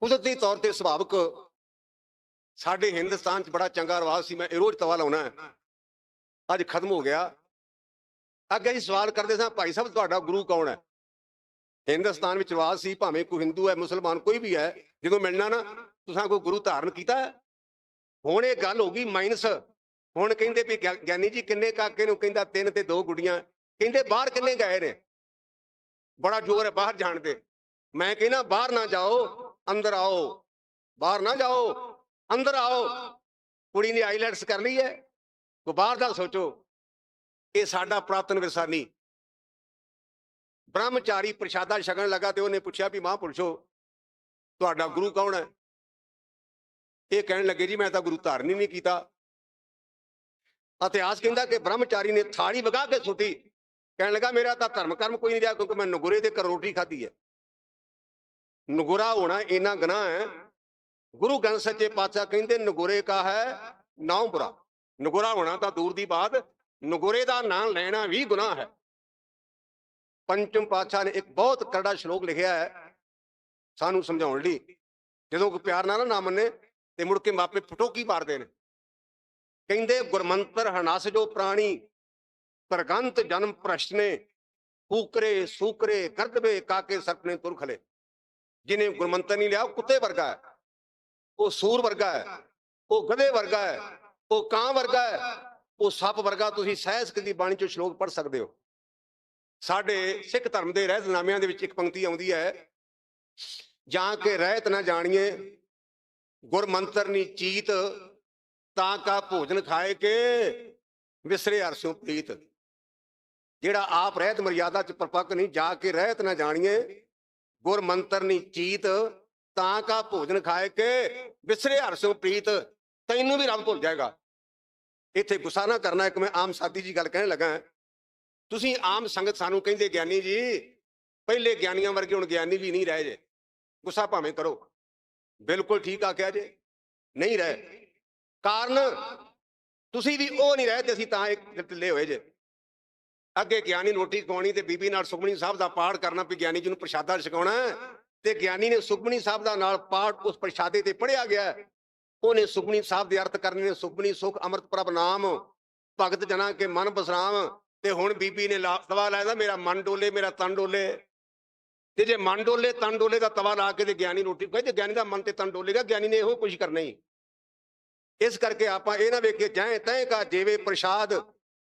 ਕੁਦਰਤੀ ਤੌਰ ਤੇ ਸੁਭਾਵਿਕ ਸਾਡੇ ਹਿੰਦੁਸਤਾਨ 'ਚ ਬੜਾ ਚੰਗਾ ਰਿਵਾਜ ਸੀ, ਮੈਂ ਇਹ ਰੋਜ਼ ਤਵਾ ਲਾਉਣਾ ਅੱਜ ਖਤਮ ਹੋ ਗਿਆ। ਅੱਗੇ ਜੀ ਸਵਾਲ ਕਰਦੇ ਸਾਂ, ਭਾਈ ਸਾਹਿਬ, ਤੁਹਾਡਾ ਗੁਰੂ ਕੌਣ ਹੈ? ਹਿੰਦੁਸਤਾਨ ਵਿੱਚ ਰਿਵਾਜ ਸੀ, ਭਾਵੇਂ ਕੋਈ ਹਿੰਦੂ ਹੈ, ਮੁਸਲਮਾਨ ਕੋਈ ਵੀ ਹੈ, ਜਦੋਂ ਮਿਲਣਾ ਨਾ, ਤੁਸੀਂ ਕੋਈ ਗੁਰੂ ਧਾਰਨ ਕੀਤਾ ਹੁਣ ਇਹ ਗੱਲ ਹੋ ਗਈ ਮਾਈਨਸ। ਹੁਣ ਕਹਿੰਦੇ ਵੀ ਗਿਆ- ਗਿਆਨੀ ਜੀ ਕਿੰਨੇ ਕਾਕੇ ਨੂੰ ਕਹਿੰਦਾ ਤਿੰਨ ਤੇ ਦੋ ਗੁੜੀਆਂ ਕਹਿੰਦੇ ਬਾਹਰ ਕਿੰਨੇ ਗਏ ਨੇ? ਬੜਾ ਜ਼ੋਰ ਹੈ ਬਾਹਰ ਜਾਣ ਤੇ। ਮੈਂ ਕਹਿੰਦਾ ਬਾਹਰ ਨਾ ਜਾਓ। ਅੰਦਰ ਆਓ, ਬਾਹਰ ਨਾ ਜਾਓ, ਅੰਦਰ ਆਓ। ਕੁੜੀ ਨੇ ਆਈਲੈਟਸ ਕਰ ਲਈ ਹੈ। ਕੋ ਬਾਹਰ ਦਾ ਸੋਚੋ। ਇਹ ਸਾਡਾ ਪ੍ਰਾਤਨ ਵਿਰਸਾ ਨਹੀਂ ਬ੍ਰਹਮਚਾਰੀ ਪ੍ਰਸ਼ਾਦਾ ਛਕਣ ਲੱਗਾ ਤੇ ਉਹਨੇ ਪੁੱਛਿਆ ਵੀ ਮਹਾਂਪੁਰਸ਼ੋ ਤੁਹਾਡਾ ਗੁਰੂ ਕੌਣ ਹੈ? ਇਹ ਕਹਿਣ ਲੱਗੇ, ਜੀ, ਮੈਂ ਤਾਂ ਗੁਰੂ ਧਾਰਨ ਹੀ ਨਹੀਂ ਕੀਤਾ। ਇਤਿਹਾਸ ਕਹਿੰਦਾ ਕਿ ਬ੍ਰਹਮਚਾਰੀ ਨੇ ਥਾਲੀ ਵਗਾ ਕੇ ਸੁੱਟੀ। ਕਹਿਣ ਲੱਗਾ, ਮੇਰਾ ਤਾਂ ਧਰਮ ਕਰਮ ਕੋਈ ਨਹੀਂ ਰਿਹਾ ਕਿਉਂਕਿ ਮੈਂ ਨਗੁਰੇ ਦੇ ਘਰ ਰੋਟੀ ਖਾਧੀ ਹੈ। ਨਗੁਰਾ ਹੋਣਾ ਇੰਨਾ ਗੁਨਾਹ ਹੈ। ਗੁਰੂ ਗ੍ਰੰਥ ਸੱਚੇ ਪਾਤਸ਼ਾਹ ਕਹਿੰਦੇ, ਨਗੁਰੇ ਕਾ ਹੈ ਨਾਉ ਬੁਰਾ। ਨਗੁਰਾ ਹੋਣਾ ਤਾਂ ਦੂਰ ਦੀ ਬਾਤ, ਨਗੁਰੇ ਦਾ ਨਾਂ ਲੈਣਾ ਵੀ ਗੁਨਾਹ ਹੈ। ਪੰਚਮ ਪਾਤਸ਼ਾਹ ਨੇ ਇੱਕ ਬਹੁਤ ਕਰੜਾ ਸ਼ਲੋਕ ਲਿਖਿਆ ਹੈ, ਸਾਨੂੰ ਸਮਝਾਉਣ ਲਈ। ਜਦੋਂ ਕੋਈ ਪਿਆਰ ਨਾਲ ਨਾ ਮੰਨੇ ਤੇ ਮੁੜ ਕੇ ਮਾਪੇ ਫਟੋਕੀ ਮਾਰਦੇ ਨੇ। ਕਹਿੰਦੇ, ਗੁਰਮੰਤਰ ਹਨਸ ਜੋ ਪ੍ਰਾਣੀ ਪ੍ਰਗੰਤ ਜਨਮ ਪ੍ਰਸ਼ਨੇ ਕੂਕਰੇ ਸੂਕਰੇ ਗਰਦਵੇ ਕਾਕੇ ਸਰਪਨੇ ਤੁਰਖਲੇ ਜਿਹਨੇ ਗੁਰਮੰਤਰ ਨਹੀਂ ਲਿਆ ਉਹ ਕੁੱਤੇ ਵਰਗਾ ਹੈ ਉਹ ਸੂਰ ਵਰਗਾ ਹੈ ਉਹ ਗਧੇ ਵਰਗਾ ਹੈ ਉਹ ਕਾਂ ਵਰਗਾ ਹੈ ਉਹ ਸੱਪ ਵਰਗਾ ਤੁਸੀਂ ਸਹਿਸਕ ਦੀ ਬਾਣੀ ਚੋਂ ਸ਼ਲੋਕ ਪੜ੍ਹ ਸਕਦੇ ਹੋ ਸਾਡੇ ਸਿੱਖ ਧਰਮ ਦੇ ਰਹਿਤਨਾਮਿਆਂ ਦੇ ਵਿੱਚ ਇੱਕ ਪੰਕਤੀ ਆਉਂਦੀ ਹੈ ਜਾਂ ਕਿ ਰਹਿਤ ਨਾ ਜਾਣੀਏ ਗੁਰਮੰਤਰ ਨੀ ਚੀਤ ਤਾਂ ਕਾ ਭੋਜਨ ਖਾਏ ਕੇ ਵਿਸਰੇ ਅਰਸੋਂ ਪ੍ਰੀਤ ਜਿਹੜਾ ਆਪ ਰਹਿਤ ਮਰਿਆਦਾ ਚ ਪਰਪੱਕ ਨਹੀਂ ਜਾ ਕੇ ਰਹਿਤ ਨਾ ਜਾਣੀਏ ਗੁਰਮੰਤਰ ਨੀ ਚੀਤ, ਤਾਂ ਕਾ ਭੋਜਨ ਖਾਏ ਕੇ ਵਿਸਰੇ ਹਰਸੋਂ ਪ੍ਰੀਤ, ਤੈਨੂੰ ਵੀ ਰੱਬ ਭੁੱਲ ਜਾਏਗਾ। ਇੱਥੇ ਗੁੱਸਾ ਨਾ ਕਰਨਾ, ਇੱਕ ਮੈਂ ਆਮ ਸਾਦੀ ਜੀ ਗੱਲ ਕਹਿਣ ਲੱਗਾ। ਤੁਸੀਂ ਆਮ ਸੰਗਤ ਸਾਨੂੰ ਕਹਿੰਦੇ ਗਿਆਨੀ ਜੀ, ਪਹਿਲੇ ਗਿਆਨੀਆਂ ਵਰਗੇ ਹੁਣ ਗਿਆਨੀ ਵੀ ਨਹੀਂ ਰਹਿ ਜੇ। ਗੁੱਸਾ ਭਾਵੇਂ ਕਰੋ। ਬਿਲਕੁਲ ਠੀਕ ਆ ਕਿਹਾ ਜੇ। ਨਹੀਂ ਰਹੇ। ਕਾਰਨ, ਤੁਸੀਂ ਵੀ ਉਹ ਨਹੀਂ ਰਹੇ ਤੇ ਅਸੀਂ ਤਾਂ ਇੱਕ ਢਿੱਲੇ ਹੋਏ ਜੇ। ਅੱਗੇ ਗਿਆਨੀ ਰੋਟੀ ਖਵਾਉਣੀ ਤੇ ਬੀਬੀ ਨਾਲ ਸੁਖਮਨੀ ਸਾਹਿਬ ਦਾ ਪਾਠ ਕਰਨਾ ਵੀ ਗਿਆਨੀ ਜੀ ਨੂੰ ਪ੍ਰਸ਼ਾਦਾ ਛਕਾਉਣਾ ਤੇ ਗਿਆਨੀ ਨੇ ਸੁਖਮਨੀ ਸਾਹਿਬ ਦਾ ਨਾਲ ਪਾਠ ਉਸ ਪ੍ਰਸ਼ਾਦੇ ਤੇ ਪੜਿਆ ਗਿਆ ਉਹਨੇ ਸੁਖਮਨੀ ਸਾਹਿਬ ਦੇ ਅਰਥ ਕਰਨੇ ਨੇ, ਸੁਖਮਨੀ, ਸੁਖ, ਅੰਮ੍ਰਿਤ ਪ੍ਰਭ ਨਾਮ, ਭਗਤ ਜਨਾਂ ਕੇ ਮਨ ਬਸਰਾਮ। ਤੇ ਹੁਣ ਬੀਬੀ ਨੇ ਤਵਾ ਲਾਇਆ ਮੇਰਾ ਮਨ ਡੋਲੇ, ਮੇਰਾ ਤਨ ਡੋਲੇ। ਤੇ ਜੇ ਮਨ ਡੋਲੇ, ਤਨ ਡੋਲੇ ਦਾ ਤਵਾ ਲਾ ਕੇ ਤੇ ਗਿਆਨੀ ਰੋਟੀ ਖਾਏ ਤੇ ਗਿਆਨੀ ਦਾ ਮਨ ਤੇ ਤਨ ਡੋਲੇਗਾ, ਗਿਆਨੀ ਨੇ ਇਹੋ ਕੁਝ ਕਰਨਾ ਹੀ। ਇਸ ਕਰਕੇ ਆਪਾਂ ਇਹ ਨਾ ਵੇਖੀਏ, ਜੈ ਤੈ ਕਾ ਜੇਵੇ ਪ੍ਰਸ਼ਾਦ,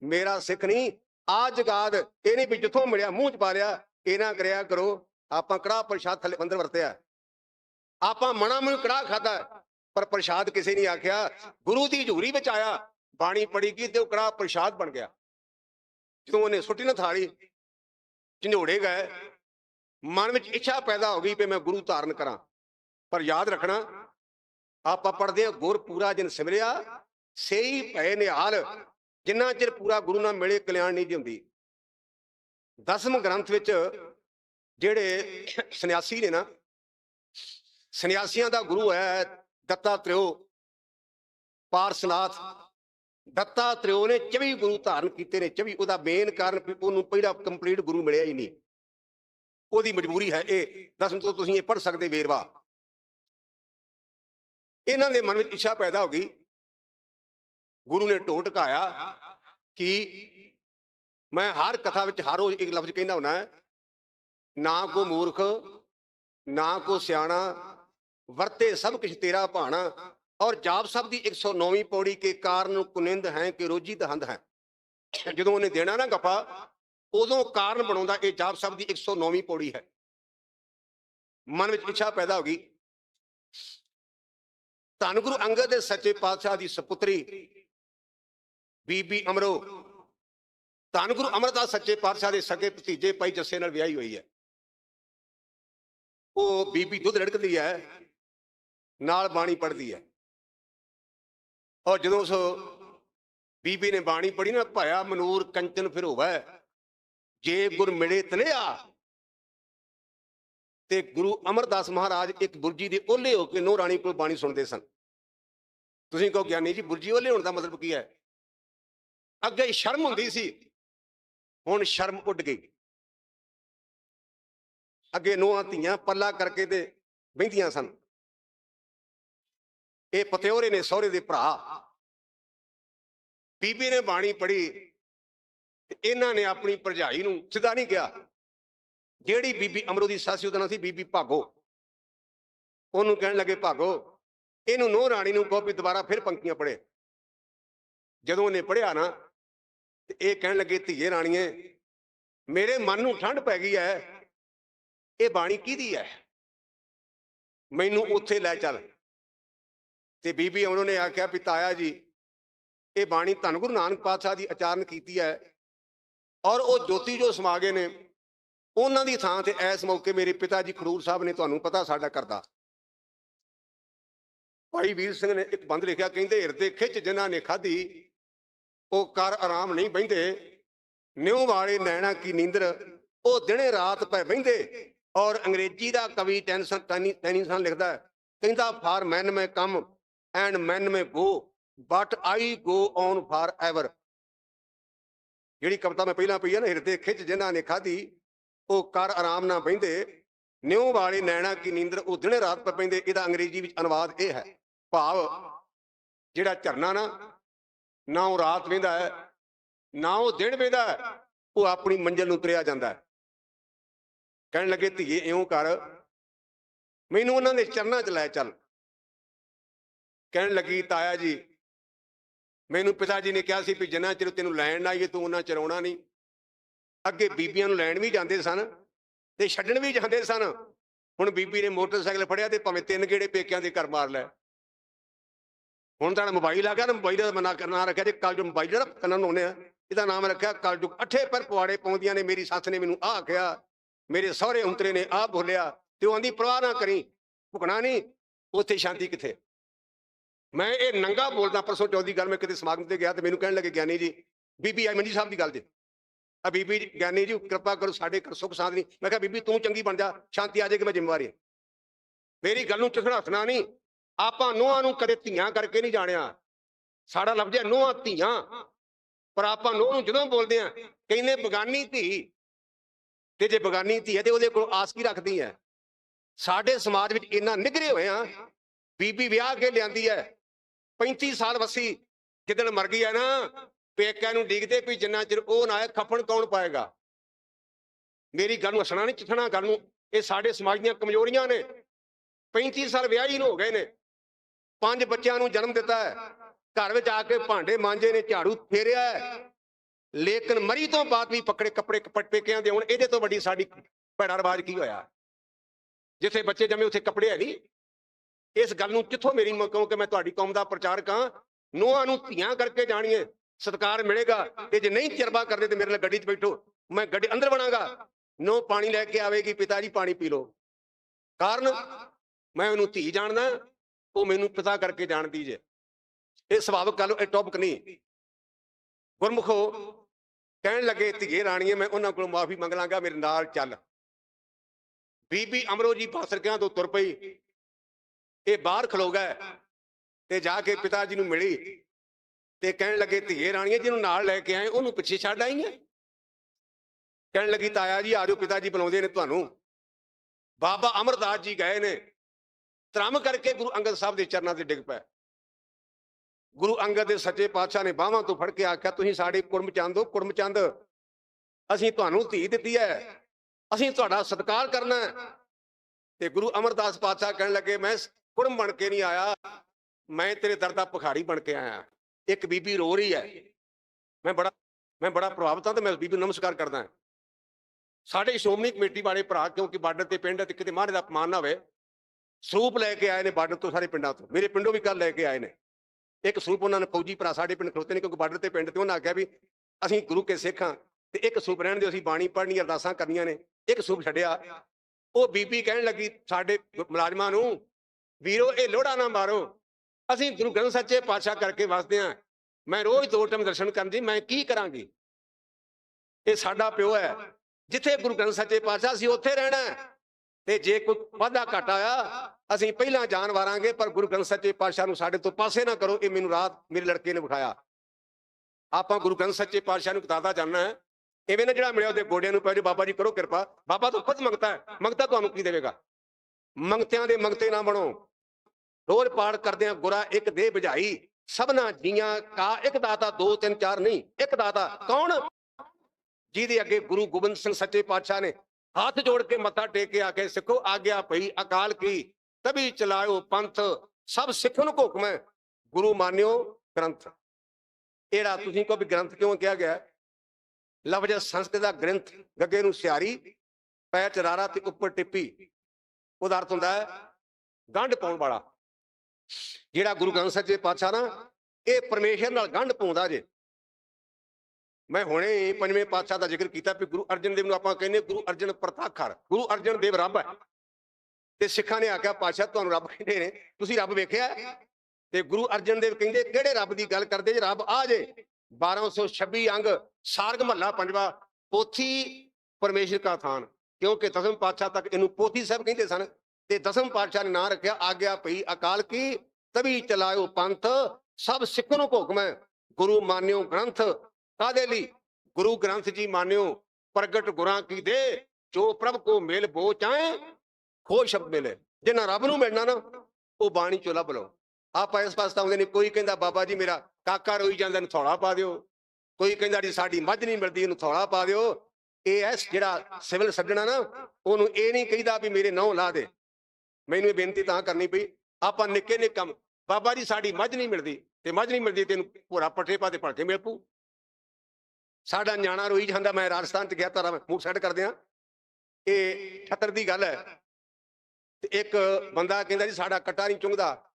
ਮੇਰਾ ਸਿੱਖ ਨਹੀਂ ਆ ਜਗਾਦ, ਇਹ ਨਹੀਂ ਵੀ ਜਿੱਥੋਂ ਮਿਲਿਆ, ਮੂੰਹ ਚ ਪਾ ਲਿਆ, ਇਹ ਨਾ ਕਰਿਆ ਕਰੋ, ਆਪਾਂ ਕੜਾਹ ਪ੍ਰਸ਼ਾਦ ਥੱਲੇ ਅੰਦਰ ਵਰਤਿਆ। ਆਪਾਂ ਮਣਾ ਮੂੰਹ ਕੜਾਹ ਖਾਦਾ ਪਰ ਪ੍ਰਸ਼ਾਦ ਕਿਸੇ ਨਹੀਂ ਆਖਿਆ, ਗੁਰੂ ਦੀ ਹਜ਼ੂਰੀ ਵਿੱਚ ਆਇਆ, ਬਾਣੀ ਪੜੀ ਗਈ ਤੇ ਉਹ ਕੜਾਹ ਪ੍ਰਸ਼ਾਦ ਬਣ ਗਿਆ। ਜਦੋਂ ਉਹਨੇ ਸੁੱਟੀ ਨਾ ਥਾਲੀ, ਝੰਡੋੜੇ ਗਏ, ਮਨ ਵਿੱਚ ਇੱਛਾ ਪੈਦਾ ਹੋ ਗਈ ਵੀ ਮੈਂ ਗੁਰੂ ਧਾਰਨ ਕਰਾਂ। ਪਰ ਯਾਦ ਰੱਖਣਾ, ਆਪਾਂ ਪੜਦੇ ਹਾਂ, ਗੁਰ ਪੂਰਾ ਜਿਨ ਸਿਮਰਿਆ, ਸੇਈ ਭੈ ਨਿਹਾਲ ਜਿੰਨਾ ਚਿਰ ਪੂਰਾ ਗੁਰੂ ਨਾਲ ਮਿਲੇ, ਕਲਿਆਣ ਨਹੀਂ ਜੀ ਹੁੰਦੀ। ਦਸਮ ਗ੍ਰੰਥ ਵਿੱਚ ਜਿਹੜੇ ਸੰਨਿਆਸੀ ਨੇ ਨਾ, ਸੰਨਿਆਸੀਆਂ ਦਾ ਗੁਰੂ ਹੈ ਦੱਤਾ ਤ੍ਰਿਓ ਪਾਰਸਨਾਥ। ਦੱਤਾ ਤ੍ਰਿਓ ਨੇ 24 ਗੁਰੂ ਧਾਰਨ ਕੀਤੇ ਨੇ 24 ਉਹਦਾ ਮੇਨ ਕਾਰਨ ਵੀ ਉਹਨੂੰ ਪਹਿਲਾ ਕੰਪਲੀਟ ਗੁਰੂ ਮਿਲਿਆ ਹੀ ਨਹੀਂ। ਉਹਦੀ ਮਜਬੂਰੀ ਹੈ ਇਹ। ਦਸਮ ਤੋਂ ਤੁਸੀਂ ਇਹ ਪੜ੍ਹ ਸਕਦੇ, ਵੇਰਵਾ। ਇਹਨਾਂ ਦੇ ਮਨ ਵਿੱਚ ਇੱਛਾ ਪੈਦਾ ਹੋ ਗਈ ਗੁਰੂ ਨੇ ਢੋਟ ਢਕਾਇਆ ਕਿ ਮੈਂ ਹਰ ਕਥਾ ਵਿੱਚ ਹਰ ਰੋਜ਼ ਇੱਕ ਲਫ਼ਜ਼ ਕਹਿੰਦਾ ਹੁਣਾ ਨਾ ਕੋ ਮੂਰਖ, ਨਾ ਕੋ ਸਿਆਣਾ, ਵਰਤੇ ਸਭ ਕੁਛ ਤੇਰਾ ਭਾਣਾ, ਔਰ ਜਾਪ ਸਭ ਦੀ 109ਵੀਂ ਪੌੜੀ ਕੇ ਕਾਰਨ ਕੁਨਿੰਦ ਹੈ ਕਿ ਰੋਜੀ ਦਹੰਦ ਹੈ। ਜਦੋਂ ਉਹਨੇ ਦੇਣਾ ਨਾ ਗੱਫਾ ਉਦੋਂ ਕਾਰਨ ਬਣਾਉਂਦਾ ਇਹ ਜਾਪ ਸਭ ਦੀ 109ਵੀਂ ਪੌੜੀ ਹੈ। ਮਨ ਵਿੱਚ ਇੱਛਾ ਪੈਦਾ ਹੋ ਗਈ। ਧੰਨ ਗੁਰੂ ਅੰਗਦ ਦੇ ਸੱਚੇ ਪਾਤਸ਼ਾਹ ਦੀ ਸੁਪੁੱਤਰੀ ਬੀਬੀ ਅਮਰੋ, ਧੰਨ ਗੁਰੂ ਅਮਰਦਾਸ ਸੱਚੇ ਪਾਤਸ਼ਾਹ ਦੇ ਸਕੇ ਭਤੀਜੇ ਭਾਈ ਜੱਸੇ ਨਾਲ ਵਿਆਹੀ ਹੋਈ ਹੈ। ਉਹ ਬੀਬੀ ਦੁੱਧ ਰੜਕਦੀ ਹੈ, ਨਾਲ ਬਾਣੀ ਪੜਦੀ ਹੈ। ਔਰ ਜਦੋਂ ਉਸ ਬੀਬੀ ਨੇ ਬਾਣੀ ਪੜੀ ਨਾ, ਭਾਇਆ ਮਨੂਰ ਕੰਚਨ ਫਿਰ ਹੋਵੇ, ਜੇ ਗੁਰ ਮਿਲੇ ਤਲਿਆ ਤੇ ਗੁਰੂ ਅਮਰਦਾਸ ਮਹਾਰਾਜ ਇੱਕ ਬੁਰਜੀ ਦੇ ਓਲੇ ਹੋ ਕੇ ਨੋ ਰਾਣੀ ਕੋਲ ਬਾਣੀ ਸੁਣਦੇ ਸਨ। ਤੁਸੀਂ ਕਹੋ ਗਿਆਨੀ ਜੀ, ਬੁਰਜੀ ਓਲੇ ਹੋਣ ਦਾ ਮਤਲਬ ਕੀ ਹੈ? ਅੱਗੇ ਸ਼ਰਮ ਹੁੰਦੀ ਸੀ। ਹੁਣ ਸ਼ਰਮ ਉੱਡ ਗਈ। ਅੱਗੇ ਨੋਹਾਂ ਧੀਆਂ ਪੱਲਾ ਕਰਕੇ ਤੇ ਬਹਿੰਦੀਆਂ ਸਨ। ਇਹ ਪਤਿਓਰੇ ਨੇ ਸਹੁਰੇ ਦੇ ਭਰਾ। ਬੀਬੀ ਨੇ ਬਾਣੀ ਪੜ੍ਹੀ ਤੇ ਇਹਨਾਂ ਨੇ ਆਪਣੀ ਭਰਜਾਈ ਨੂੰ ਸਿੱਧਾ ਨਹੀਂ ਕਿਹਾ। ਜਿਹੜੀ ਬੀਬੀ ਅਮਰੋ ਦੀ ਸੱਸ ਉਹਦਾ ਨਾਂ ਸੀ ਬੀਬੀ ਭਾਗੋ। ਉਹਨੂੰ ਕਹਿਣ ਲੱਗੇ, ਭਾਗੋ, ਇਹਨੂੰ ਨੋ ਰਾਣੀ ਨੂੰ ਕਹੋ ਵੀ ਦੁਬਾਰਾ ਫਿਰ ਪੰਕਤੀਆਂ ਪੜ੍ਹੇ। ਜਦੋਂ ਉਹਨੇ ਪੜ੍ਹਿਆ ਨਾ ਤੇ ਇਹ ਕਹਿਣ ਲੱਗੇ, ਧੀਏ ਰਾਣੀਏ, ਮੇਰੇ ਮਨ ਨੂੰ ਠੰਡ ਪੈ ਗਈ ਹੈ ਇਹ ਬਾਣੀ ਕਿਹਦੀ ਹੈ ਮੈਨੂੰ ਉੱਥੇ ਲੈ ਚੱਲ। ਤੇ ਬੀਬੀ ਉਹਨਾਂ ਨੇ ਆਖਿਆ, ਵੀ ਤਾਇਆ ਜੀ, ਇਹ ਬਾਣੀ ਧੰਨ ਗੁਰੂ ਨਾਨਕ ਪਾਤਸ਼ਾਹ ਦੀ ਆਚਾਰਨ ਕੀਤੀ ਹੈ ਔਰ ਉਹ ਜੋਤੀ ਜੋ ਸਮਾ ਗਏ ਨੇ, ਉਹਨਾਂ ਦੀ ਥਾਂ ਤੇ ਇਸ ਮੌਕੇ ਮੇਰੇ ਪਿਤਾ ਜੀ ਖਡੂਰ ਸਾਹਿਬ ਨੇ ਤੁਹਾਨੂੰ ਪਤਾ ਸਾਡਾ ਕਰਦਾ। ਭਾਈ ਵੀਰ ਸਿੰਘ ਨੇ ਇੱਕ ਬੰਦ ਲਿਖਿਆ, ਕਹਿੰਦੇ, ਹਿਰਦੇ ਖਿੱਚ ਜਿਨ੍ਹਾਂ ਨੇ ਖਾਧੀ ਉਹ ਕਰ ਆਰਾਮ ਨਹੀਂ ਬਹਿੰਦੇ। ਨਿਉ ਵਾਲੇ ਨੈਣਾ ਕੀ ਨੀਂਦਰ ਉਹ ਦਿਨੇ ਰਾਤ ਪੈ ਬਹਿੰਦੇ। ਔਰ ਅੰਗਰੇਜ਼ੀ ਦਾ ਕਵੀ ਟੈਨਸਨ ਟੈਨੀਸਨ ਲਿਖਦਾ ਹੈ, ਕਹਿੰਦਾ ਫਾਰ ਮੈਨ ਮੈਂ ਕਮ ਐਂਡ ਮੈਨ ਮੈਂ go but I go on forever. ਜਿਹੜੀ ਕਵਿਤਾ ਮੈਂ ਪਹਿਲਾਂ ਪਈ ਹੈ ਨਾ ਹਿਰਦੇ ਖਿੱਚ ਜਿਨ੍ਹਾਂ ਨੇ ਖਾਧੀ ਉਹ ਕਰ ਆਰਾਮ ਨਾਲ ਬਹਿੰਦੇ। ਨਿਉ ਵਾਲੇ ਨੈਣਾ ਕੀ ਨੀਂਦਰ ਉਹ ਦਿਨੇ ਰਾਤ ਪੈ ਪੈਂਦੇ ਇਹਦਾ ਅੰਗਰੇਜ਼ੀ ਵਿੱਚ ਅਨੁਵਾਦ ਇਹ ਹੈ ਭਾਵ ਜਿਹੜਾ ਝਰਨਾ ਨਾ ਨਾ ਉਹ ਰਾਤ ਵੇਂਦਾ ਹੈ, ਨਾ ਉਹ ਦਿਨ ਵੇਂਦਾ ਉਹ ਆਪਣੀ ਮੰਜ਼ਿਲ ਨੂੰ ਤੁਰਿਆ ਜਾਂਦਾ ਹੈ। ਕਹਿਣ ਲੱਗੇ, ਧੀਏ, ਇਉਂ ਕਰ। ਮੈਨੂੰ ਉਹਨਾਂ ਦੇ ਚਰਨਾਂ 'ਚ ਲੈ ਚੱਲ। ਕਹਿਣ ਲੱਗੀ, ਤਾਇਆ ਜੀ, ਮੈਨੂੰ ਪਿਤਾ ਜੀ ਨੇ ਕਿਹਾ ਸੀ ਵੀ ਜਿੰਨਾ ਚਿਰ ਤੈਨੂੰ ਲੈਣ ਨਾ ਆਈਏ, ਤੂੰ ਉਹਨਾਂ ਚਿਰਾਉਣਾ ਨਹੀਂ। ਅੱਗੇ ਬੀਬੀਆਂ ਨੂੰ ਲੈਣ ਵੀ ਜਾਂਦੇ ਸਨ ਤੇ ਛੱਡਣ ਵੀ ਜਾਂਦੇ ਸਨ। ਹੁਣ ਬੀਬੀ ਨੇ ਮੋਟਰਸਾਈਕਲ ਫੜਿਆ ਤੇ ਭਾਵੇਂ ਤਿੰਨ ਗੇੜੇ ਪੇਕਿਆਂ ਦੇ ਘਰ ਮਾਰ ਲੈ ਹੁਣ ਤਾਂ ਮੋਬਾਈਲ ਆ ਗਿਆ ਨਾ ਮੋਬਾਈਲ ਦਾ ਮਨਾ ਕਰਨਾ ਰੱਖਿਆ ਤੇ ਕੱਲ ਜੋ ਮੋਬਾਈਲ ਜਿਹੜਾ ਕੰਨਾਂ ਨੂੰ ਆਉਂਦੇ ਆ ਇਹਦਾ ਨਾਮ ਰੱਖਿਆ ਕਲ ਜੋ ਅੱਠੇ ਪਰ ਪਵਾੜੇ ਪਾਉਂਦੀਆਂ ਨੇ ਮੇਰੀ ਸੱਸ ਨੇ ਮੈਨੂੰ ਆਹ ਕਿਹਾ ਮੇਰੇ ਸਹੁਰੇ ਉਂਤਰੇ ਨੇ ਆਹ ਬੋਲਿਆ ਤੇ ਉਹ ਆਂਦੀ ਪਰਵਾਹ ਨਾ ਕਰੀ ਭੁਕਣਾ ਨਹੀਂ ਉੱਥੇ ਸ਼ਾਂਤੀ ਕਿੱਥੇ? ਮੈਂ ਇਹ ਨੰਗਾ ਬੋਲਦਾ ਪਰਸੋਂ ਚੌਥੀ ਗੱਲ ਮੈਂ ਕਿਤੇ ਸਮਾਗਮ ਤੇ ਗਿਆ ਤੇ ਮੈਨੂੰ ਕਹਿਣ ਲੱਗੇ ਗਿਆਨੀ ਜੀ ਬੀਬੀ ਆਈ ਮੰਡੀ ਸਾਹਿਬ ਦੀ ਗੱਲ ਤੇ। ਆ ਬੀਬੀ ਜੀ, ਗਿਆਨੀ ਜੀ ਕਿਰਪਾ ਕਰੋ ਸਾਡੇ ਘਰ ਸੁੱਖ ਸਾਧ ਨਹੀਂ। ਮੈਂ ਕਿਹਾ ਬੀਬੀ ਤੂੰ ਚੰਗੀ ਬਣ ਜਾ ਸ਼ਾਂਤੀ ਆ ਜਾਏਗੀ ਮੈਂ ਜ਼ਿੰਮੇਵਾਰੀ ਹੈ। ਮੇਰੀ ਗੱਲ ਨੂੰ ਚਖਣਾ ਹੱਥਣਾ ਨਹੀਂ ਆਪਾਂ ਨੋਹਾਂ ਨੂੰ ਕਦੇ ਧੀਆਂ ਕਰਕੇ ਨਹੀਂ ਜਾਣਿਆ। ਸਾਡਾ ਲਫ਼ਜ਼ ਹੈ ਨੋਹਾਂ, ਧੀਆਂ। ਪਰ ਆਪਾਂ ਨੋਹ ਨੂੰ ਜਦੋਂ ਬੋਲਦੇ ਆ ਕਹਿੰਦੇ ਬਗਾਨੀ ਧੀ ਤੇ ਜੇ ਬਗਾਨੀ ਧੀ ਹੈ ਤੇ ਉਹਦੇ ਕੋਲ ਆਸ ਕੀ ਰੱਖਦੀ ਹੈ? ਸਾਡੇ ਸਮਾਜ ਵਿੱਚ ਇੰਨਾ ਨਿਗਰੇ ਹੋਏ ਆ ਬੀਬੀ ਵਿਆਹ ਕੇ ਲਿਆਂਦੀ ਹੈ 35 ਸਾਲ ਵਸੀ, ਜਿੱਦਣ ਮਰ ਗਈ ਹੈ ਨਾ, ਪੇਕਿਆਂ ਨੂੰ ਡਿੱਗਦੇ ਵੀ ਜਿੰਨਾ ਚਿਰ ਉਹ ਨਾ ਆਏ ਖੱਫਣ ਕੌਣ ਪਾਏਗਾ? ਮੇਰੀ ਗੱਲ ਨੂੰ ਹੱਸਣਾ ਨਹੀਂ, ਚਿੱਠਣਾ ਗੱਲ ਨੂੰ, ਇਹ ਸਾਡੇ ਸਮਾਜ ਦੀਆਂ ਕਮਜ਼ੋਰੀਆਂ ਨੇ। 35 ਸਾਲ ਵਿਆਹੀ ਨੂੰ ਹੋ ਗਏ ਨੇ। ਪੰਜ ਬੱਚਿਆਂ ਨੂੰ ਜਨਮ ਦਿੱਤਾ ਹੈ। ਘਰ ਵਿੱਚ ਆ ਕੇ ਭਾਂਡੇ ਮਾਂਜੇ ਨੇ, ਝਾੜੂ ਫੇਰਿਆ ਹੈ। ਲੇਕਿਨ ਮਰੀ ਤੋਂ ਬਾਅਦ ਵੀ ਪਕੜੇ ਕੱਪੜੇ ਕਪਟ ਦੇ ਹੁਣ, ਇਹਦੇ ਤੋਂ ਵੱਡੀ ਸਾਡੀ ਭੈੜਾ ਰਿਵਾਜ ਕੀ ਹੋਇਆ? ਜਿੱਥੇ ਬੱਚੇ ਜੰਮੇ, ਉੱਥੇ ਕੱਪੜੇ ਹੈ ਨਹੀਂ। ਇਸ ਗੱਲ ਨੂੰ ਕਿੱਥੋਂ ਮੇਰੀ ਕਿਉਂਕਿ ਮੈਂ ਤੁਹਾਡੀ ਕੌਮ ਦਾ ਪ੍ਰਚਾਰਕ ਹਾਂ। ਨੋਹਾਂ ਨੂੰ ਧੀਆਂ ਕਰਕੇ ਜਾਣੀਏ, ਸਤਕਾਰ ਮਿਲੇਗਾ ਤੇ ਜੇ ਨਹੀਂ ਤਜਰਬਾ ਕਰਦੇ ਤੇ ਮੇਰੇ ਨਾਲ ਗੱਡੀ 'ਚ ਬੈਠੋ, ਮੈਂ ਗੱਡੀ ਅੰਦਰ ਬਣਾਗਾ। ਨੋ ਪਾਣੀ ਲੈ ਕੇ ਆਵੇਗੀ, ਪਿਤਾ ਜੀ ਪਾਣੀ ਪੀ ਲਓ। ਕਾਰਨ? ਮੈਂ ਉਹਨੂੰ ਧੀ ਜਾਣਦਾ ਉਹ ਮੈਨੂੰ ਪਿਤਾ ਕਰਕੇ ਜਾਣਦੀ ਜੇ। ਇਹ ਸੁਭਾਵਿਕ ਗੱਲ, ਇਹ ਟੌਪਿਕ ਨਹੀਂ। ਗੁਰਮੁਖੋ, ਕਹਿਣ ਲੱਗੇ, ਧੀਏ ਰਾਣੀਏ, ਮੈਂ ਉਹਨਾਂ ਕੋਲੋਂ ਮਾਫੀ ਮੰਗ ਲਾਂਗਾ, ਮੇਰੇ ਨਾਲ ਚੱਲ। ਬੀਬੀ ਅਮਰੋ ਜੀ ਬਾਸਰਕਿਆਂ ਤੋਂ ਤੁਰ ਪਈ। ਇਹ ਬਾਹਰ ਖਲੋ ਗਏ ਤੇ ਜਾ ਕੇ ਪਿਤਾ ਜੀ ਨੂੰ ਮਿਲੀ ਤੇ ਕਹਿਣ ਲੱਗੇ, ਧੀਏ ਰਾਣੀਏ, ਜਿਹਨੂੰ ਨਾਲ ਲੈ ਕੇ ਆਏ, ਉਹਨੂੰ ਪਿੱਛੇ ਛੱਡ ਆਈ ਹੈ ਕਹਿਣ ਲੱਗੀ, ਤਾਇਆ ਜੀ, ਆ ਜਾਓ ਪਿਤਾ ਜੀ ਬੁਲਾਉਂਦੇ ਨੇ ਤੁਹਾਨੂੰ। ਬਾਬਾ ਅਮਰਦਾਸ ਜੀ ਗਏ ਨੇ। ਧਰਮ ਕਰਕੇ ਗੁਰੂ ਅੰਗਦ ਸਾਹਿਬ ਦੇ ਚਰਨਾਂ ਤੇ ਡਿੱਗ ਪਏ ਗੁਰੂ ਅੰਗਦ ਦੇ ਸੱਚੇ ਪਾਤਸ਼ਾਹ ਨੇ ਬਾਹਾਂ ਤੋਂ ਫੜ ਕੇ ਆਖਿਆ, ਤੁਸੀਂ ਸਾਡੇ ਕੁਰਮ ਚੰਦ ਹੋ ਕੁਰਮ ਚੰਦ। ਅਸੀਂ ਤੁਹਾਨੂੰ ਧੀ ਦਿੱਤੀ ਹੈ ਅਸੀਂ ਤੁਹਾਡਾ ਸਤਿਕਾਰ ਕਰਨਾ ਤੇ ਗੁਰੂ ਅਮਰਦਾਸ ਪਾਤਸ਼ਾਹ ਕਹਿਣ ਲੱਗੇ, ਮੈਂ ਕੁਰਮ ਬਣ ਕੇ ਨਹੀਂ ਆਇਆ। ਮੈਂ ਤੇਰੇ ਦਰ ਦਾ ਭਖਾਰੀ ਬਣ ਕੇ ਆਇਆ। ਇੱਕ ਬੀਬੀ ਰੋ ਰਹੀ ਹੈ ਮੈਂ ਬੜਾ ਮੈਂ ਬੜਾ ਪ੍ਰਭਾਵਿਤ ਹਾਂ ਤੇ ਮੈਂ ਉਸ ਬੀਬੀ ਨੂੰ ਨਮਸਕਾਰ ਕਰਦਾ ਸਾਡੇ ਸ਼੍ਰੋਮਣੀ ਕਮੇਟੀ ਵਾਲੇ ਭਰਾ, ਕਿਉਂਕਿ ਬਾਰਡਰ ਤੇ ਪਿੰਡ ਤੇ ਕਿਤੇ ਮਹਾਰਾਜ ਦਾ ਅਪਮਾਨ ਨਾ ਹੋਵੇ ਸਰੂਪ ਲੈ ਕੇ ਆਏ ਨੇ ਬਾਰਡਰ ਤੋਂ ਸਾਰੇ ਪਿੰਡਾਂ ਤੋਂ। ਮੇਰੇ ਪਿੰਡੋਂ ਵੀ ਕੱਲ ਲੈ ਕੇ ਆਏ ਨੇ। ਇੱਕ ਸਰੂਪ ਉਹਨਾਂ ਨੇ ਫੌਜੀ ਭਰਾ ਸਾਡੇ ਪਿੰਡ ਖਲੋਤੇ ਨੇ ਕਿਉਂਕਿ ਬਾਰਡਰ ਤੇ ਪਿੰਡ ਤੇ ਉਹਨਾਂ ਆਖਿਆ ਵੀ ਅਸੀਂ ਗੁਰੂ ਕੇ ਸਿੱਖ ਹਾਂ ਤੇ ਇੱਕ ਸਰੂਪ ਰਹਿਣ ਦੇ ਅਸੀਂ ਬਾਣੀ ਪੜ੍ਹਨੀ ਅਰਦਾਸਾਂ ਕਰਨੀਆਂ ਨੇ। ਇੱਕ ਸਰੂਪ ਛੱਡਿਆ। ਉਹ ਬੀਬੀ ਕਹਿਣ ਲੱਗੀ ਸਾਡੇ ਮੁਲਾਜ਼ਮਾਂ ਨੂੰ, ਵੀਰੋ, ਇਹ ਲੋੜਾ ਨਾ ਮਾਰੋ। ਅਸੀਂ ਗੁਰੂ ਗ੍ਰੰਥ ਸੱਚੇ ਪਾਤਸ਼ਾਹ ਕਰਕੇ ਵਸਦੇ ਹਾਂ। ਮੈਂ ਰੋਜ਼ ਦੋ ਟਾਈਮ ਦਰਸ਼ਨ ਕਰਨ ਦੀ, ਮੈਂ ਕੀ ਕਰਾਂਗੀ? ਇਹ ਸਾਡਾ ਪਿਓ ਹੈ। ਜਿੱਥੇ ਗੁਰੂ ਗ੍ਰੰਥ ਸੱਚੇ ਪਾਤਸ਼ਾਹ ਅਸੀਂ ਉੱਥੇ ਰਹਿਣਾ ਤੇ ਜੇ ਕੋਈ ਵਾਧਾ ਘਾਟਾ ਆਇਆ ਅਸੀਂ ਪਹਿਲਾਂ ਜਾਣ ਵਾਰਾਂਗੇ ਪਰ ਗੁਰੂ ਗ੍ਰੰਥ ਸੱਚੇ ਪਾਤਸ਼ਾਹ ਨੂੰ ਸਾਡੇ ਤੋਂ ਪਾਸੇ ਨਾ ਕਰੋ ਇਹ ਮੈਨੂੰ ਰਾਤ ਮੇਰੇ ਲੜਕੇ ਨੇ ਵਿਖਾਇਆ। ਆਪਾਂ ਗੁਰੂ ਗ੍ਰੰਥ ਸੱਚੇ ਪਾਤਸ਼ਾਹ ਨੂੰ ਕਿਤਾਬਾ ਜਾਣਨਾ ਹੈ। ਐਵੇਂ ਨਾ ਜਿਹੜਾ ਮਿਲਿਆ ਉਹਦੇ ਗੋਡਿਆਂ ਨੂੰ ਪੈ ਜਾਓ, ਬਾਬਾ ਜੀ ਕਰੋ ਕਿਰਪਾ। ਬਾਬਾ ਤੋਂ ਖੁਦ ਮੰਗਤਾ ਹੈ। ਮੰਗਤਾ ਤੁਹਾਨੂੰ ਕੀ ਦੇਵੇਗਾ? ਮੰਗਤਿਆਂ ਦੇ ਮੰਗਤੇ ਨਾ ਬਣੋ। ਰੋਜ਼ ਪਾੜ ਕਰਦੇ ਆ ਗੁਰਾ ਇੱਕ ਦੇ ਬੁਝਾਈ। ਸਭਨਾ ਜੀਆਂ ਕਾ ਇੱਕ ਦਾਤਾ ਦੋ ਤਿੰਨ ਚਾਰ ਨਹੀਂ ਇੱਕ ਦਾਤਾ। ਕੌਣ? ਜਿਹਦੇ ਅੱਗੇ ਗੁਰੂ ਗੋਬਿੰਦ ਸਿੰਘ ਸੱਚੇ ਪਾਤਸ਼ਾਹ ਨੇ ਹੱਥ ਜੋੜ ਕੇ ਮੱਥਾ ਟੇਕ ਕੇ ਆ ਕੇ ਸਿੱਖੋ, ਆਗਿਆ ਪਈ, ਅਕਾਲ ਕੀ ਤਬੀ ਚਲਾਇਓ ਪੰਥ, ਸਭ ਸਿੱਖੋ ਨੂੰ ਹੁਕਮ ਹੈ ਗੁਰੂ ਮਾਨਿਓ ਗ੍ਰੰਥ। ਇਹੜਾ ਤੁਸੀਂ ਕੋ ਵੀ ਗ੍ਰੰਥ ਕਿਉਂ ਕਿਹਾ ਗਿਆ? ਹੈ? ਲਫ਼ਜ਼ ਸੰਸਕ੍ਰਿਤ ਦਾ ਗ੍ਰੰਥ ਗੱਗੇ ਨੂੰ ਸਿਆਰੀ, ਪੈ ਚਰਾਰਾ ਤੇ ਉੱਪਰ ਟਿੱਪੀ। ਉਹਦਾ ਅਰਥ ਹੁੰਦਾ ਹੈ, ਗੰਢ ਪਾਉਣ ਵਾਲਾ। ਜਿਹੜਾ ਗੁਰੂ ਗ੍ਰੰਥ ਸਾਹਿਬ ਜੀ ਪਾਤਸ਼ਾਹ ਨਾ, ਇਹ ਪਰਮੇਸ਼ਰ ਨਾਲ ਗੰਢ ਪਾਉਂਦਾ ਜੇ ਮੈਂ ਹੁਣੇ ਪੰਜਵੇਂ ਪਾਤਸ਼ਾਹ ਦਾ ਜ਼ਿਕਰ ਕੀਤਾ ਵੀ ਗੁਰੂ ਅਰਜਨ ਦੇਵ ਨੂੰ ਆਪਾਂ ਕਹਿੰਦੇ ਗੁਰੂ ਅਰਜਨ ਪ੍ਰਤਾਖਰ ਗੁਰੂ ਅਰਜਨ ਦੇਵ ਰੱਬ ਹੈ। ਤੇ ਸਿੱਖਾਂ ਨੇ ਆਖਿਆ, ਪਾਤਸ਼ਾਹ ਤੁਹਾਨੂੰ ਰੱਬ ਕਹਿੰਦੇ ਨੇ, ਤੁਸੀਂ ਰੱਬ ਵੇਖਿਆ ਤੇ ਗੁਰੂ ਅਰਜਨ ਦੇਵ ਕਹਿੰਦੇ, ਕਿਹੜੇ ਰੱਬ ਦੀ ਗੱਲ ਕਰਦੇ ਜੇ? ਰੱਬ ਆ ਜੇ। 1226 ਅੰਗ, ਸਾਰਗ ਮਹੱਲਾ ਪੰਜਵਾ, ਪੋਥੀ ਪਰਮੇਸ਼ਰ ਕਾ ਥਾਨ। ਕਿਉਂਕਿ ਦਸਮ ਪਾਤਸ਼ਾਹ ਤੱਕ ਇਹਨੂੰ ਪੋਥੀ ਸਾਹਿਬ ਕਹਿੰਦੇ ਸਨ। ਤੇ ਦਸਮ ਪਾਤਸ਼ਾਹ ਨੇ ਨਾਂ ਰੱਖਿਆ, ਆਗਿਆ ਪਈ ਅਕਾਲ ਕੀ, ਤਵੀ ਚਲਾਇਓ ਪੰਥ, ਸਭ ਸਿੱਖ ਨੂੰ ਹੁਕਮ ਹੈ ਗੁਰੂ ਮਾਨਿਓ ਗ੍ਰੰਥ ਕਾਦੇ ਲਈ? ਗੁਰੂ ਗ੍ਰੰਥ ਜੀ ਮਾਨਿਓ, ਪ੍ਰਗਟ ਗੁਰਾਂ ਕੀ ਦੇ, ਜੋ ਪ੍ਰਭ ਕੋ ਮਿਲ ਬੋ ਚਾਹੇ, ਖੋਜ ਸ਼ਬਦ ਮਿਲੇ। ਜਿੰਨਾ ਰੱਬ ਨੂੰ ਮਿਲਣਾ ਨਾ, ਉਹ ਬਾਣੀ ਚੋਂ ਲੱਭ ਲਓ। ਆਪਾਂ ਇਸ ਪਾਸੇ ਆਉਂਦੇ ਨੇ, ਕੋਈ ਕਹਿੰਦਾ, ਬਾਬਾ ਜੀ ਮੇਰਾ ਕਾਕਾ ਰੋਈ ਜਾਂਦਾ ਨੂੰ ਥੋੜਾ ਪਾ ਦਿਓ। ਕੋਈ ਕਹਿੰਦਾ, ਜੀ ਸਾਡੀ ਮੱਝ ਨਹੀਂ ਮਿਲਦੀ, ਇਹਨੂੰ ਥੋੜਾ ਪਾ ਦਿਓ। ਇਹ ਐਸ ਜਿਹੜਾ ਸਿਵਲ ਸੱਜਣਾ ਨਾ, ਉਹਨੂੰ ਇਹ ਨਹੀਂ ਕਹਿੰਦਾ ਵੀ ਮੇਰੇ ਨਾਂ ਲਾ ਦੇ। ਮੈਨੂੰ ਇਹ ਬੇਨਤੀ ਤਾਂ ਕਰਨੀ ਪਈ, ਆਪਾਂ ਨਿੱਕੇ ਨਿੱਕੇ ਕੰਮ, ਬਾਬਾ ਜੀ, ਸਾਡੀ ਮੱਝ ਨਹੀਂ ਮਿਲਦੀ, ਤੇ ਮੱਝ ਨਹੀਂ ਮਿਲਦੀ ਤੈਨੂੰ ਪੂਰਾ ਪੱਠੇ ਪਾ ਤੇ ਭੜ ਕੇ ਮਿਲ ਪੂ ਸਾਡਾ ਨਿਆਣਾ ਰੋਈ ਜਾਂਦਾ, ਮੈਂ ਰਾਜਸਥਾਨ ਚ ਗਿਆ ਤਾਂ ਮੂੰਹ ਕਰਦੇ ਆ। ਇਹ ਖਤਰ ਦੀ ਗੱਲ ਹੈ। ਤੇ ਇੱਕ ਬੰਦਾ ਕਹਿੰਦਾ ਜੀ, ਸਾਡਾ ਕੱਟਾ ਨਹੀਂ ਚੁੰਗਦਾ।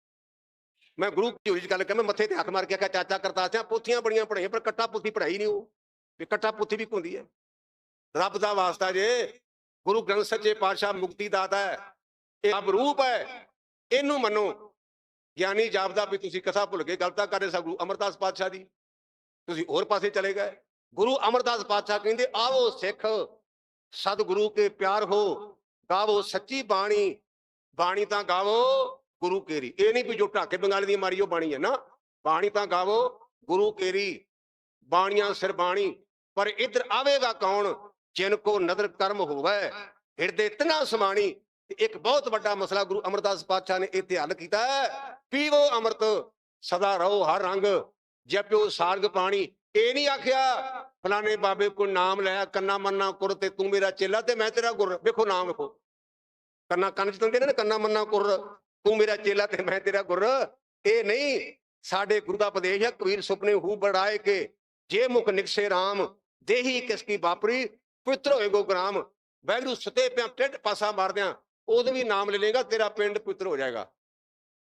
ਮੈਂ ਗੁਰੂ ਝੂਰੀ ਚ ਗੱਲ ਕਰ ਮੈਂ ਮੱਥੇ ਤੇ ਹੱਥ ਮਾਰ ਕੇ ਆਖਿਆ, ਚਾਚਾ ਕਰਤਾ ਸਿਆ, ਪੋਥੀਆਂ ਬੜੀਆਂ ਪੜਾਈਆਂ ਪਰ ਕੱਟਾ ਪੋਥੀ ਪੜਾਈ ਨਹੀਂ ਉਹ। ਵੀ ਕੱਟਾ ਪੁੱਥੀ ਵੀ ਹੁੰਦੀ ਹੈ। ਰੱਬ ਦਾ ਵਾਸਤਾ ਜੇ, ਗੁਰੂ ਗ੍ਰੰਥ ਸੱਚੇ ਪਾਤਸ਼ਾਹ ਮੁਕਤੀ ਦਾਤਾ ਹੈ, ਇਹ ਰੱਬ ਰੂਪ ਹੈ, ਇਹਨੂੰ ਮੰਨੋ। ਗਿਆਨੀ ਜਾਪਦਾ ਵੀ ਤੁਸੀਂ ਕਥਾ ਭੁੱਲ ਕੇ ਗਲਤਾ ਕਰ ਰਹੇ ਸਾ ਗੁਰੂ ਅਮਰਦਾਸ ਪਾਤਸ਼ਾਹ ਦੀ। ਤੁਸੀਂ ਹੋਰ ਪਾਸੇ ਚਲੇ ਗਏ। ਗੁਰੂ ਅਮਰਦਾਸ ਪਾਤਸ਼ਾਹ ਕਹਿੰਦੇ, ਆਵੋ ਸਿੱਖ, ਸਤਿਗੁਰੂ ਕੇ ਪਿਆਰ ਹੋ, ਗਾਵੋ ਸੱਚੀ ਬਾਣੀ ਬਾਣੀ ਤਾਂ ਗਾਵੋ ਗੁਰੂ ਕੇਰੀ। ਇਹ ਨਹੀਂ ਵੀ ਜੋ ਢਾਕੇ ਬੰਗਾਲੀ ਦੀ ਮਾਰੀ, ਉਹ ਬਾਣੀ ਹੈ ਨਾ। ਬਾਣੀ ਤਾਂ ਗਾਵੋ ਗੁਰੂ ਕੇਰੀ, ਬਾਣੀਆਂ ਸਿਰ ਬਾਣੀ, ਪਰ ਇਧਰ ਆਵੇਗਾ ਕੌਣ ਜਿਨ ਕੋ ਨਦਰ ਕਰਮ ਹੋਵੇ? ਹਿਰਦੇ ਤਨਾ ਸਮਾਣੀ। ਤੇ ਇੱਕ ਬਹੁਤ ਵੱਡਾ ਮਸਲਾ ਗੁਰੂ ਅਮਰਦਾਸ ਪਾਤਸ਼ਾਹ ਨੇ ਇੱਥੇ ਹੱਲ ਕੀਤਾ ਹੈ। ਪੀਵੋ ਅੰਮ੍ਰਿਤ, ਸਦਾ ਰਹੋ ਹਰ ਰੰਗ, ਜਪਿਓ ਸਾਰਗ ਪਾਣੀ। ਇਹ ਨਹੀਂ ਆਖਿਆ, ਫਲਾਣੇ ਬਾਬੇ ਕੋ ਨਾਮ ਲੈ, ਕੰਨਾ ਮੰਨਾ ਕੁਰ ਤੇ ਤੂੰ ਮੇਰਾ ਚੇਲਾ ਤੇ ਮੈਂ ਤੇਰਾ ਗੁਰ। ਵੇਖੋ ਨਾਮ ਵੇਖੋ। ਕੰਨਾ ਕੰਨ ਚ ਦਿੰਦੇ ਨੇ ਨਾ, ਕੰਨਾ ਮੰਨਾ ਕੁਰ, ਤੂੰ ਮੇਰਾ ਚੇਲਾ ਤੇ ਮੈਂ ਤੇਰਾ ਗੁਰ। ਇਹ ਨਹੀਂ, ਸਾਡੇ ਗੁਰੂ ਦਾ ਉਪਦੇਸ਼ ਹੈ, ਕਬੀਰ ਸੁਪਨੇ ਹੂ ਬੜਾਏ ਕੇ, ਜੇ ਮੁਖ ਨਿਕਸੇ RAM ਦੇਹੀ ਕਿਸ ਕੀ ਬਾਪਰੀ ਪਵਿੱਤਰ ਹੋਏ ਗੋ ਗ੍ਰਾਮ। ਵੈਗਰੂ ਸਤੇ ਪਿਆ ਟਿੱਡ ਪਾਸਾ ਮਾਰਦਿਆਂ, ਉਹਦੇ ਵੀ ਨਾਮ ਲੈ ਲੇਗਾ ਤੇਰਾ ਪਿੰਡ ਪਵਿੱਤਰ ਹੋ ਜਾਏਗਾ।